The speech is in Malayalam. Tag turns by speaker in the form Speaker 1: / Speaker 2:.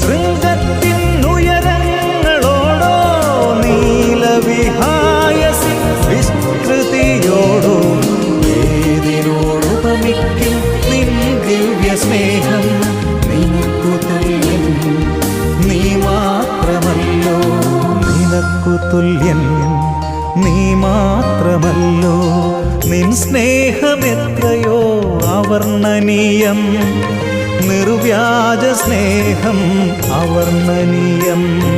Speaker 1: ശൃംഗത്തിനുയരങ്ങളോടോ നീലവിഹായസി വിസ്തൃതിയോടോ ഏതിനോടുപമിക്കും നിൻ ദിവ്യ സ്നേഹം നിനക്കു തുല്യൻ നീ മാത്രമല്ലോ. നിനക്കു തുല്യൻ നീ മാത്രമല്ലോ. നിൻ സ്നേഹമെത്രയോ അവർണനീയം. നിർ സ്നേഹം അവർണനീയം.